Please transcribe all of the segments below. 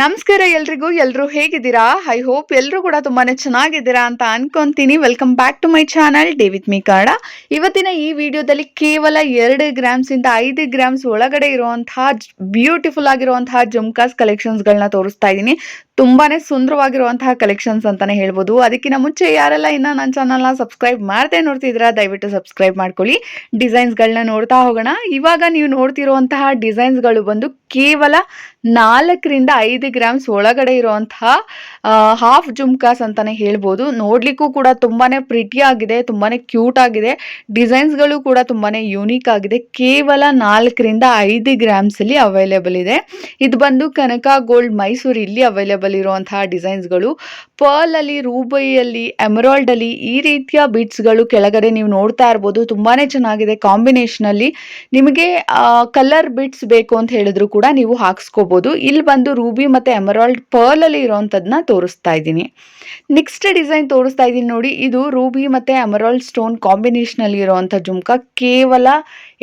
ನಮಸ್ಕಾರ ಎಲ್ರಿಗೂ ಎಲ್ಲರೂ ಹೇಗಿದ್ದೀರಾ? ಐ ಹೋಪ್ ಎಲ್ಲರೂ ಕೂಡ ತುಂಬಾನೇ ಚೆನ್ನಾಗಿದ್ದೀರಾ ಅಂತ ಅನ್ಕೊಂತೀನಿ. Welcome back to my channel ಡೇವಿತ್ ಮೀ ಕನ್ನಡ ಇವತ್ತಿನ ಈ ವಿಡಿಯೋದಲ್ಲಿ ಕೇವಲ ಎರಡು ಗ್ರಾಮ್ಸ್ ಇಂದ ಐದು ಗ್ರಾಮ್ಸ್ ಒಳಗಡೆ ಇರುವಂತಹ ಬ್ಯೂಟಿಫುಲ್ ಆಗಿರುವಂತಹ ಜುಮ್ಕಾಸ್ ಕಲೆಕ್ಷನ್ಸ್ ಗಳನ್ನ ತೋರಿಸ್ತಾ ಇದ್ದೀನಿ. ತುಂಬಾನೇ ಸುಂದರವಾಗಿರುವಂತಹ ಕಲೆಕ್ಷನ್ಸ್ ಅಂತಾನೆ ಹೇಳ್ಬೋದು. ಅದಕ್ಕಿಂತ ಮುಂಚೆ ಯಾರೆಲ್ಲ ಇನ್ನ ನನ್ನ ಚಾನಲ್ನ ಸಬ್ಸ್ಕ್ರೈಬ್ ಮಾಡದೆ ನೋಡ್ತಿದ್ದೀರಾ, ದಯವಿಟ್ಟು ಸಬ್ಸ್ಕ್ರೈಬ್ ಮಾಡ್ಕೊಳ್ಳಿ. ಡಿಸೈನ್ಸ್ಗಳನ್ನ ನೋಡ್ತಾ ಹೋಗೋಣ. ಇವಾಗ ನೀವು ನೋಡ್ತಿರುವಂತಹ ಡಿಸೈನ್ಸ್ಗಳು ಬಂದು ಕೇವಲ ನಾಲ್ಕರಿಂದ ಐದು ಗ್ರಾಮ್ಸ್ ಒಳಗಡೆ ಇರುವಂತಹ ಹಾಫ್ ಜುಮ್ಕಾಸ್ ಅಂತಾನೆ ಹೇಳ್ಬೋದು. ನೋಡ್ಲಿಕ್ಕೂ ಕೂಡ ತುಂಬಾನೇ ಪ್ರಿಟಿ ಆಗಿದೆ, ತುಂಬಾನೇ ಕ್ಯೂಟ್ ಆಗಿದೆ. ಡಿಸೈನ್ಸ್ಗಳು ಕೂಡ ತುಂಬಾನೇ ಯೂನಿಕ್ ಆಗಿದೆ. ಕೇವಲ ನಾಲ್ಕರಿಂದ ಐದು ಗ್ರಾಮ್ಸ್ ಅಲ್ಲಿ ಅವೈಲೇಬಲ್ ಇದೆ. ಇದು ಬಂದು ಕನಕ ಗೋಲ್ಡ್ ಮೈಸೂರು ಇಲ್ಲಿ ಅವೈಲೇಬಲ್ ಇರುವಂತಹ ಡಿಸೈನ್ಸ್ಗಳು. ಪರ್ಲಲ್ಲಿ, ರೂಬೈಯಲ್ಲಿ ಎಮರಾಲ್ಡ್ ಅಲ್ಲಿ ಈ ರೀತಿಯ ಬಿಟ್ಸ್ಗಳು ಕೆಳಗಡೆ ನೀವು ನೋಡ್ತಾ ಇರ್ಬೋದು. ತುಂಬಾನೇ ಚೆನ್ನಾಗಿದೆ ಕಾಂಬಿನೇಷನ್ ಅಲ್ಲಿ ನಿಮಗೆ ಕಲರ್ ಬಿಟ್ಸ್ ಬೇಕು ಅಂತ ಹೇಳಿದ್ರು ಕೂಡ ನೀವು ಹಾಕ್ಸ್ಕೋಬಹುದು ಇಲ್ಲಿ ಬಂದು ರೂಬಿ ಮತ್ತೆ ಎಮರಾಲ್ಡ್ ಪರ್ಲಲ್ಲಿ ಅಲ್ಲಿ ಇರುವಂತದನ್ನ ತೋರಿಸ್ತಾ ಇದ್ದೀನಿ. ನೆಕ್ಸ್ಟ್ ಡಿಸೈನ್ ತೋರಿಸ್ತಾ ಇದ್ದೀನಿ ನೋಡಿ. ಇದು ರೂಬಿ ಮತ್ತೆ ಎಮರಾಲ್ಡ್ ಸ್ಟೋನ್ ಕಾಂಬಿನೇಷನ್ ಅಲ್ಲಿ ಇರುವಂತ ಜುಮ್ಕ. ಕೇವಲ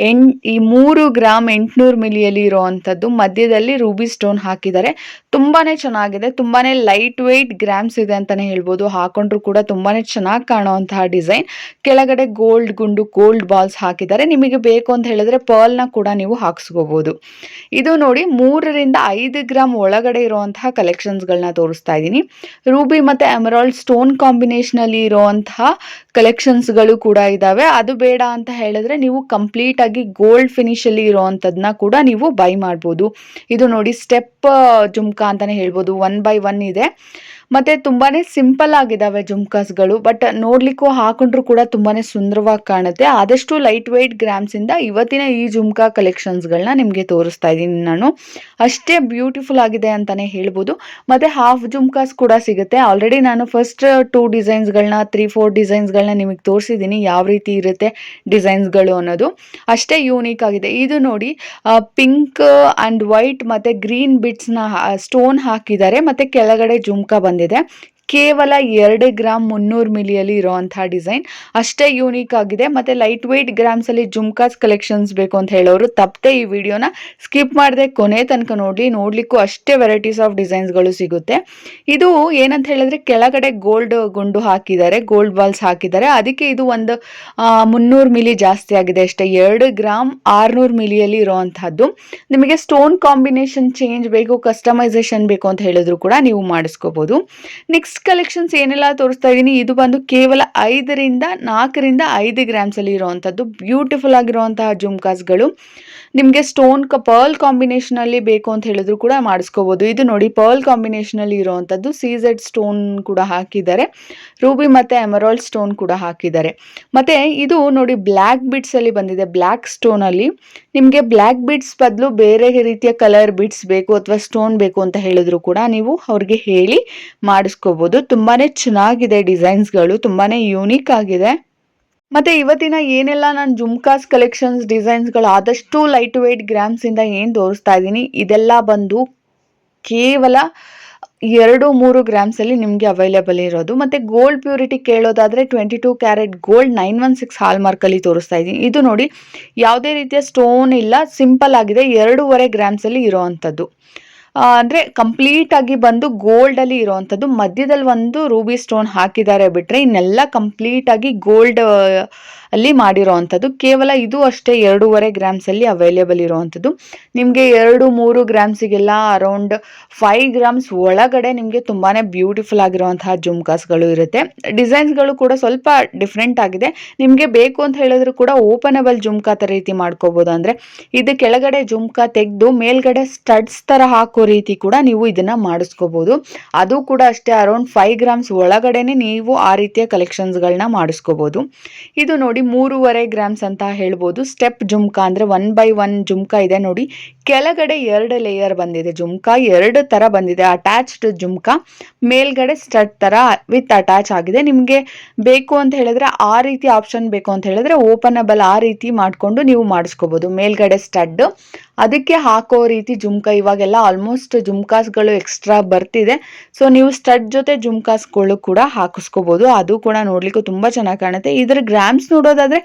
ಎಂಟ್, ಈ ಮೂರು ಗ್ರಾಮ್ ಎಂಟುನೂರು ಮಿಲಿಯಲ್ಲಿ ಇರೋವಂಥದ್ದು ಮಧ್ಯದಲ್ಲಿ ರೂಬಿ ಸ್ಟೋನ್ ಹಾಕಿದ್ದಾರೆ. ತುಂಬಾನೇ ಚೆನ್ನಾಗಿದೆ, ತುಂಬಾನೇ ಲೈಟ್ ವೆಯ್ಟ್ ಗ್ರಾಮ್ಸ್ ಇದೆ ಅಂತಾನೆ ಹೇಳ್ಬೋದು. ಹಾಕೊಂಡ್ರು ಕೂಡ ತುಂಬಾನೇ ಚೆನ್ನಾಗಿ ಕಾಣುವಂತಹ ಡಿಸೈನ್. ಕೆಳಗಡೆ ಗೋಲ್ಡ್ ಗುಂಡು ಗೋಲ್ಡ್ ಬಾಲ್ಸ್ ಹಾಕಿದ್ದಾರೆ. ನಿಮಗೆ ಬೇಕು ಅಂತ ಹೇಳಿದ್ರೆ ಪರ್ಲ್ನ ಕೂಡ ನೀವು ಹಾಕ್ಸ್ಕೋಬಹುದು ಇದು ನೋಡಿ ಮೂರರಿಂದ ಐದು ಗ್ರಾಮ್ ಒಳಗಡೆ ಇರುವಂತಹ ಕಲೆಕ್ಷನ್ಸ್ಗಳನ್ನ ತೋರಿಸ್ತಾ ಇದ್ದೀನಿ. ರೂಬಿ ಮತ್ತೆ ಎಮರಾಲ್ಡ್ ಸ್ಟೋನ್ ಕಾಂಬಿನೇಷನ್ ಅಲ್ಲಿ ಇರುವಂತಹ ಕಲೆಕ್ಷನ್ಸ್ಗಳು ಕೂಡ ಇದಾವೆ. ಅದು ಬೇಡ ಅಂತ ಹೇಳಿದ್ರೆ ನೀವು ಕಂಪ್ಲೀಟ್ ಆಗಿ ಗೋಲ್ಡ್ ಫಿನಿಶ್ ಅಲ್ಲಿ ಇರುವಂತದನ್ನ ಕೂಡ ನೀವು ಬೈ ಮಾಡ್ಬೋದು. ಇದು ನೋಡಿ ಸ್ಟೆಪ್ ಜುಮ್ಕಾ ಅಂತಾನೆ ಹೇಳ್ಬೋದು. ಒನ್ ಬೈ ಒನ್ ಇದೆ. ಮತ್ತೆ ತುಂಬಾನೇ ಸಿಂಪಲ್ ಆಗಿದಾವೆ ಜುಮ್ಕಾಸ್ಗಳು, ಬಟ್ ನೋಡ್ಲಿಕ್ಕೂ ಹಾಕೊಂಡ್ರು ಕೂಡ ತುಂಬಾನೇ ಸುಂದರವಾಗಿ ಕಾಣುತ್ತೆ. ಆದಷ್ಟು ಲೈಟ್ ವೆಯ್ಟ್ ಗ್ರಾಮ್ಸ್ ಇಂದ ಇವತ್ತಿನ ಈ ಜುಮ್ಕಾ ಕಲೆಕ್ಷನ್ಸ್ ಗಳನ್ನ ನಿಮ್ಗೆ ತೋರಿಸ್ತಾ ಇದ್ದೀನಿ ನಾನು. ಅಷ್ಟೇ ಬ್ಯೂಟಿಫುಲ್ ಆಗಿದೆ ಅಂತಾನೆ ಹೇಳ್ಬೋದು. ಮತ್ತೆ ಹಾಫ್ ಜುಮ್ಕಾಸ್ ಕೂಡ ಸಿಗುತ್ತೆ. ಆಲ್ರೆಡಿ ನಾನು ಫಸ್ಟ್ ಟೂ ಡಿಸೈನ್ಸ್ಗಳನ್ನ ತ್ರೀ, ಫೋರ್ ಡಿಸೈನ್ಸ್ಗಳನ್ನ ನಿಮಗೆ ತೋರಿಸಿದ್ದೀನಿ ಯಾವ ರೀತಿ ಇರುತ್ತೆ ಡಿಸೈನ್ಸ್ಗಳು ಅನ್ನೋದು. ಅಷ್ಟೇ ಯೂನಿಕ್ ಆಗಿದೆ. ಇದು ನೋಡಿ ಪಿಂಕ್ ಅಂಡ್ ವೈಟ್ ಮತ್ತೆ ಗ್ರೀನ್ ಬಿಟ್ಸ್ನ ಸ್ಟೋನ್ ಹಾಕಿದ್ದಾರೆ. ಮತ್ತೆ ಕೆಳಗಡೆ ಜುಮ್ಕಾ ಬಂದಿದೆ. halinde de. ಕೇವಲ ಎರಡು ಗ್ರಾಮ್ ಮುನ್ನೂರು ಮಿಲಿಯಲ್ಲಿ ಇರುವಂತಹ ಡಿಸೈನ್. ಅಷ್ಟೇ ಯೂನಿಕ್ ಆಗಿದೆ. ಮತ್ತೆ ಲೈಟ್ ವೆಯ್ಟ್ ಗ್ರಾಮ್ಸಲ್ಲಿ ಜುಮ್ಕಾಸ್ ಕಲೆಕ್ಷನ್ಸ್ ಬೇಕು ಅಂತ ಹೇಳೋರು ತಪ್ಪದೆ ಈ ವಿಡಿಯೋನ ಸ್ಕಿಪ್ ಮಾಡದೆ ಕೊನೆ ತನಕ ನೋಡಿ. ನೋಡಲಿಕ್ಕೂ ಅಷ್ಟೇ ವೆರೈಟೀಸ್ ಆಫ್ ಡಿಸೈನ್ಸ್ಗಳು ಸಿಗುತ್ತೆ. ಇದು ಏನಂತ ಹೇಳಿದ್ರೆ ಕೆಳಗಡೆ ಗೋಲ್ಡ್ ಗುಂಡು ಹಾಕಿದ್ದಾರೆ ಗೋಲ್ಡ್ ಬಾಲ್ಸ್ ಹಾಕಿದ್ದಾರೆ. ಅದಕ್ಕೆ ಇದು ಒಂದು ಮುನ್ನೂರು ಮಿಲಿ ಜಾಸ್ತಿ ಆಗಿದೆ ಅಷ್ಟೇ. ಎರಡು ಗ್ರಾಮ್ ಆರುನೂರು ಮಿಲಿಯಲ್ಲಿ ಇರುವಂತಹದ್ದು ನಿಮಗೆ ಸ್ಟೋನ್ ಕಾಂಬಿನೇಷನ್ ಚೇಂಜ್ ಬೇಕು ಕಸ್ಟಮೈಸೇಷನ್ ಬೇಕು ಅಂತ ಹೇಳಿದ್ರು ಕೂಡ ನೀವು ಮಾಡಿಸ್ಕೋಬಹುದು ನೆಕ್ಸ್ಟ್ ಕಲೆಕ್ಷನ್ಸ್ ಏನೆಲ್ಲ ತೋರಿಸ್ತಾ ಇದ್ದೀನಿ ಇದು ಬಂದು ಕೇವಲ ಐದರಿಂದ ನಾಲ್ಕರಿಂದ ಐದು ಗ್ರಾಮ್ಸಲ್ಲಿ ಅಲ್ಲಿ ಇರುವಂತದ್ದು. ಬ್ಯೂಟಿಫುಲ್ ಆಗಿರುವಂತಹ ಜುಮ್ಕಾಸ್ಗಳು. ನಿಮಗೆ ಸ್ಟೋನ್ ಕ ಪರ್ಲ್ ಕಾಂಬಿನೇಷನ್ ಅಲ್ಲಿ ಬೇಕು ಅಂತ ಹೇಳಿದ್ರು ಕೂಡ ಮಾಡಿಸ್ಕೋಬಹುದು ಇದು ನೋಡಿ ಪರ್ಲ್ ಕಾಂಬಿನೇಷನ್ ಅಲ್ಲಿ ಇರುವಂತದ್ದು. ಸೀಸೆಡ್ ಸ್ಟೋನ್ ಕೂಡ ಹಾಕಿದ್ದಾರೆ. ರೂಬಿ ಮತ್ತೆ ಎಮರಾಲ್ಡ್ ಸ್ಟೋನ್ ಕೂಡ ಹಾಕಿದ್ದಾರೆ. ಮತ್ತೆ ಇದು ನೋಡಿ ಬ್ಲ್ಯಾಕ್ ಬಿಟ್ಸಲ್ಲಿ ಬಂದಿದೆ. ಬ್ಲ್ಯಾಕ್ ಸ್ಟೋನ್ ಅಲ್ಲಿ. ನಿಮಗೆ ಬ್ಲ್ಯಾಕ್ ಬಿಟ್ಸ್ ಬದಲು ಬೇರೆ ರೀತಿಯ ಕಲರ್ ಬಿಟ್ಸ್ ಬೇಕು ಅಥವಾ ಸ್ಟೋನ್ ಬೇಕು ಅಂತ ಹೇಳಿದ್ರು ಕೂಡ ನೀವು ಅವ್ರಿಗೆ ಹೇಳಿ ಮಾಡಿಸ್ಕೋಬಹುದು ತುಂಬಾನೇ ಚೆನ್ನಾಗಿದೆ ಡಿಸೈನ್ಸ್ಗಳು, ತುಂಬಾನೇ ಯೂನಿಕ್ ಆಗಿದೆ. ಮತ್ತೆ ಇವತ್ತಿನ ಏನೆಲ್ಲ ನಾನು ಜುಮ್ಕಾಸ್ ಕಲೆಕ್ಷನ್ಸ್ ಡಿಸೈನ್ಸ್ಗಳು ಆದಷ್ಟು ಲೈಟ್ ವೆಯ್ಟ್ ಗ್ರಾಮ್ಸಿಂದ ಏನು ತೋರಿಸ್ತಾ ಇದ್ದೀನಿ, ಇದೆಲ್ಲ ಬಂದು ಕೇವಲ ಎರಡು ಮೂರು ಗ್ರಾಮ್ಸಲ್ಲಿ ನಿಮಗೆ ಅವೈಲೇಬಲ್ ಇರೋದು. ಮತ್ತು gold purity ಕೇಳೋದಾದರೆ twenty two carat gold nine one six hallmark ಅಲ್ಲಿ ತೋರಿಸ್ತಾ ಇದ್ದೀನಿ. ಇದು ನೋಡಿ, ಯಾವುದೇ ರೀತಿಯ ಸ್ಟೋನ್ ಇಲ್ಲ ಸಿಂಪಲ್ ಆಗಿದೆ, ಎರಡೂವರೆ ಗ್ರಾಮ್ಸಲ್ಲಿ ಇರೋವಂಥದ್ದು. ಅಂದರೆ ಕಂಪ್ಲೀಟ್ ಆಗಿ ಬಂದು ಗೋಲ್ಡ್ ಅಲ್ಲಿ ಇರುವಂತದ್ದು, ಮಧ್ಯದಲ್ಲಿ ಒಂದು ರೂಬಿ ಸ್ಟೋನ್ ಹಾಕಿದ್ದಾರೆ ಬಿಟ್ರೆ ಇನ್ನೆಲ್ಲ ಕಂಪ್ಲೀಟ್ ಆಗಿ ಗೋಲ್ಡ್ ಅಲ್ಲಿ ಮಾಡಿರೋವಂಥದ್ದು ಕೇವಲ ಇದು ಅಷ್ಟೇ, ಎರಡೂವರೆ ಗ್ರಾಮ್ಸ್ ಅಲ್ಲಿ ಅವೈಲೇಬಲ್ ಇರುವಂತದ್ದು. ನಿಮಗೆ ಎರಡು, ಮೂರು ಗ್ರಾಮ್ಸಿಗೆಲ್ಲ ಅರೌಂಡ್ ಫೈವ್ ಗ್ರಾಮ್ಸ್ ಒಳಗಡೆ ನಿಮಗೆ ತುಂಬಾನೇ ಬ್ಯೂಟಿಫುಲ್ ಆಗಿರುವಂತಹ ಜುಮ್ಕಾಸ್ಗಳು ಇರುತ್ತೆ. ಡಿಸೈನ್ಸ್ಗಳು ಕೂಡ ಸ್ವಲ್ಪ ಡಿಫ್ರೆಂಟ್ ಆಗಿದೆ. ನಿಮಗೆ ಬೇಕು ಅಂತ ಹೇಳಿದ್ರು ಕೂಡ ಓಪನಬಲ್ ಜುಮ್ಕಾ ತರ ರೀತಿ ಮಾಡ್ಕೋಬಹುದು ಅಂದ್ರೆ ಇದು ಕೆಳಗಡೆ ಜುಮ್ಕಾ ತೆಗೆದು ಮೇಲ್ಗಡೆ ಸ್ಟಡ್ಸ್ ತರ ಹಾಕೋ ರೀತಿ ಕೂಡ ನೀವು ಇದನ್ನ ಮಾಡಿಸ್ಕೋಬಹುದು ಅದು ಕೂಡ ಅಷ್ಟೇ ಅರೌಂಡ್ ಫೈವ್ ಗ್ರಾಮ್ಸ್ ಒಳಗಡೆನೆ ನೀವು ಆ ರೀತಿಯ ಕಲೆಕ್ಷನ್ಸ್ಗಳನ್ನ ಮಾಡಿಸ್ಕೋಬಹುದು ಇದು ನೋಡಿ ಮೂರುವರೆ ಗ್ರಾಮ್ಸ್ ಅಂತ ಹೇಳ್ಬೋದು. ಸ್ಟೆಪ್ ಜುಮ್ಕಾ ಅಂದ್ರೆ ಒನ್ ಬೈ ಒನ್ ಜುಮ್ಕಾ ಇದೆ ನೋಡಿ. ಕೆಳಗಡೆ ಎರಡು ಲೇಯರ್ ಬಂದಿದೆ ಜುಮ್ಕಾ, ಎರಡು ತರ ಬಂದಿದೆ. ಅಟ್ಯಾಚ್ಡ್ ಜುಮ್ಕಾ, ಮೇಲ್ಗಡೆ ಸ್ಟಡ್ ತರ ವಿತ್ ಅಟ್ಯಾಚ್ ಆಗಿದೆ. ನಿಮಗೆ ಬೇಕು ಅಂತ ಹೇಳಿದ್ರೆ ಆ ರೀತಿ ಆಪ್ಷನ್ ಬೇಕು ಅಂತ ಹೇಳಿದ್ರೆ ಓಪನಬಲ್ ಆ ರೀತಿ ಮಾಡಿಕೊಂಡು ನೀವು ಮಾಡಿಸ್ಕೋಬಹುದು ಮೇಲ್ಗಡೆ ಸ್ಟಡ್ ಅದಕ್ಕೆ ಹಾಕೋ ರೀತಿ ಜುಮ್ಕಾ. ಇವಾಗೆಲ್ಲ ಆಲ್ಮೋಸ್ಟ್ ಜುಮ್ಕಾಸ್ಗಳು ಎಕ್ಸ್ಟ್ರಾ ಬರ್ತಿದೆ. ಸೊ ನೀವು ಸ್ಟಡ್ ಜೊತೆ ಜುಮ್ಕಾಸ್ಗಳು ಕೂಡ ಹಾಕಿಸ್ಕೋಬೋದು. ಅದು ಕೂಡ ನೋಡಲಿಕ್ಕೂ ತುಂಬಾ ಚೆನ್ನಾಗಿ ಕಾಣುತ್ತೆ. ಇದರ ಗ್ರಾಮ್ಸ್ ನೋಡೋದಾದ್ರೆ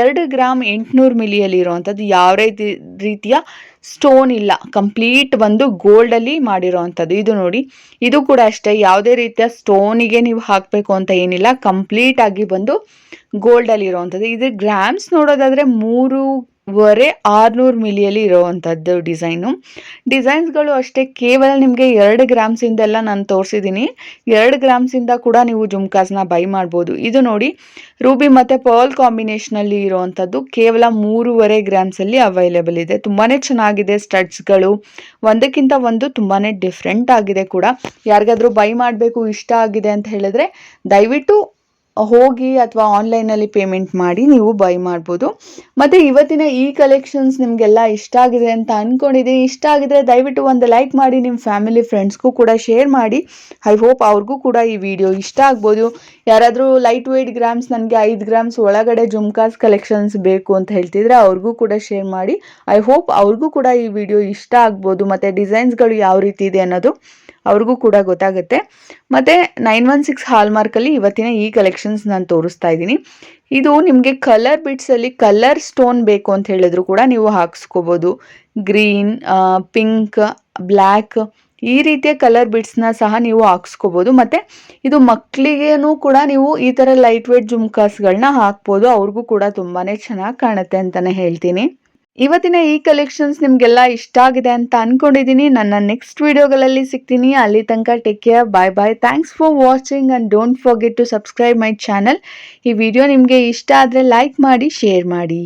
ಎರಡು ಗ್ರಾಮ್ ಎಂಟುನೂರು ಮಿಲಿಯಲ್ಲಿ ಇರುವಂಥದ್ದು. ಯಾವ ರೀತಿ ರೀತಿಯ ಸ್ಟೋನ್ ಇಲ್ಲ. ಕಂಪ್ಲೀಟ್ ಬಂದು ಗೋಲ್ಡಲ್ಲಿ ಮಾಡಿರೋವಂಥದ್ದು ಇದು ನೋಡಿ, ಇದು ಕೂಡ ಅಷ್ಟೇ. ಯಾವುದೇ ರೀತಿಯ ಸ್ಟೋನಿಗೆ ನೀವು ಹಾಕಬೇಕು ಅಂತ ಏನಿಲ್ಲ. ಕಂಪ್ಲೀಟ್ ಆಗಿ ಬಂದು ಗೋಲ್ಡಲ್ಲಿ ಇರೋವಂಥದ್ದು ಇದು ಗ್ರಾಮ್ಸ್ ನೋಡೋದಾದರೆ ಮೂರುವರೆ ಆರುನೂರು ಮಿಲಿಯಲ್ಲಿ ಇರೋವಂಥದ್ದು ಡಿಸೈನು. ಡಿಸೈನ್ಸ್ಗಳು ಅಷ್ಟೇ, ಕೇವಲ ನಿಮಗೆ ಎರಡು ಗ್ರಾಮ್ಸಿಂದೆಲ್ಲ ನಾನು ತೋರಿಸಿದ್ದೀನಿ ಎರಡು ಗ್ರಾಮ್ಸಿಂದ ಕೂಡ ನೀವು ಜುಮ್ಕಾಸ್ನ ಬೈ ಮಾಡ್ಬೋದು. ಇದು ನೋಡಿ, ರೂಬಿ ಮತ್ತು ಪರ್ಲ್ ಕಾಂಬಿನೇಷನಲ್ಲಿ ಇರೋವಂಥದ್ದು ಕೇವಲ ಮೂರುವರೆ ಗ್ರಾಮ್ಸಲ್ಲಿ ಅವೈಲೇಬಲ್ ಇದೆ. ತುಂಬಾ ಚೆನ್ನಾಗಿದೆ ಸ್ಟಡ್ಸ್ಗಳು. ಒಂದಕ್ಕಿಂತ ಒಂದು ತುಂಬಾ ಡಿಫ್ರೆಂಟ್ ಆಗಿದೆ ಕೂಡ. ಯಾರಿಗಾದರೂ ಬೈ ಮಾಡಬೇಕು ಇಷ್ಟ ಆಗಿದೆ ಅಂತ ಹೇಳಿದ್ರೆ ದಯವಿಟ್ಟು ಹೋಗಿ ಅಥವಾ ಆನ್ಲೈನಲ್ಲಿ ಪೇಮೆಂಟ್ ಮಾಡಿ ನೀವು ಬೈ ಮಾಡ್ಬೋದು. ಮತ್ತು ಇವತ್ತಿನ ಈ ಕಲೆಕ್ಷನ್ಸ್ ನಿಮಗೆಲ್ಲ ಇಷ್ಟ ಆಗಿದೆ ಅಂತ ಅಂದ್ಕೊಂಡಿದ್ದೀನಿ ಇಷ್ಟ ಆಗಿದ್ರೆ ದಯವಿಟ್ಟು ಒಂದು ಲೈಕ್ ಮಾಡಿ ನಿಮ್ಮ ಫ್ಯಾಮಿಲಿ ಫ್ರೆಂಡ್ಸ್ಗೂ ಕೂಡ ಶೇರ್ ಮಾಡಿ. ಐ ಹೋಪ್ ಅವ್ರಿಗೂ ಕೂಡ ಈ ವಿಡಿಯೋ ಇಷ್ಟ ಆಗ್ಬೋದು. ಯಾರಾದರೂ ಲೈಟ್ ವೆಯ್ಟ್ ಗ್ರಾಮ್ಸ್ ನನಗೆ ಐದು ಗ್ರಾಮ್ಸ್ ಒಳಗಡೆ ಜುಮ್ಕಾಸ್ ಕಲೆಕ್ಷನ್ಸ್ ಬೇಕು ಅಂತ ಹೇಳ್ತಿದ್ರೆ ಅವ್ರಿಗೂ ಕೂಡ ಶೇರ್ ಮಾಡಿ. ಐ ಹೋಪ್ ಅವ್ರಿಗೂ ಕೂಡ ಈ ವಿಡಿಯೋ ಇಷ್ಟ ಆಗ್ಬೋದು. ಮತ್ತು ಡಿಸೈನ್ಸ್ಗಳು ಯಾವ ರೀತಿ ಇದೆ ಅನ್ನೋದು ಅವ್ರಿಗೂ ಕೂಡ ಗೊತ್ತಾಗುತ್ತೆ. ಮತ್ತು ನೈನ್ ಒನ್ ಸಿಕ್ಸ್ ಹಾಲ್ಮಾರ್ಕಲ್ಲಿ ಇವತ್ತಿನ ಈ ಕಲೆಕ್ಷನ್ಸ್ ನಾನು ತೋರಿಸ್ತಾ ಇದ್ದೀನಿ. ಇದು ನಿಮಗೆ ಕಲರ್ ಬಿಟ್ಸಲ್ಲಿ ಕಲರ್ ಸ್ಟೋನ್ ಬೇಕು ಅಂತ ಹೇಳಿದ್ರು ಕೂಡ ನೀವು ಹಾಕ್ಸ್ಕೋಬೋದು. ಗ್ರೀನ್ ಪಿಂಕ್ ಬ್ಲ್ಯಾಕ್ ಈ ರೀತಿಯ ಕಲರ್ ಬಿಟ್ಸ್ನ ಸಹ ನೀವು ಹಾಕ್ಸ್ಕೋಬೋದು. ಮತ್ತು ಇದು ಮಕ್ಕಳಿಗೇನು ಕೂಡ ನೀವು ಈ ಥರ ಲೈಟ್ ವೇಟ್ ಜುಮ್ಕಾಸ್ಗಳನ್ನ ಹಾಕ್ಬೋದು. ಅವ್ರಿಗೂ ಕೂಡ ತುಂಬಾ ಚೆನ್ನಾಗಿ ಕಾಣುತ್ತೆ ಅಂತಲೇ ಹೇಳ್ತೀನಿ. ಇವತ್ತಿನ ಈ ಕಲೆಕ್ಷನ್ಸ್ ನಿಮಗೆಲ್ಲ ಇಷ್ಟ ಆಗಿದೆ ಅಂತ ಅನ್ಕೊಂಡಿದ್ದೀನಿ ನನ್ನ ನೆಕ್ಸ್ಟ್ ವಿಡಿಯೋಗಳಲ್ಲಿ ಸಿಗ್ತೀನಿ. ಅಲ್ಲಿ ತನಕ take care bye bye thanks for watching and don't forget to subscribe my channel ಈ ವಿಡಿಯೋ ನಿಮಗೆ ಇಷ್ಟ ಆದರೆ ಲೈಕ್ ಮಾಡಿ ಶೇರ್ ಮಾಡಿ.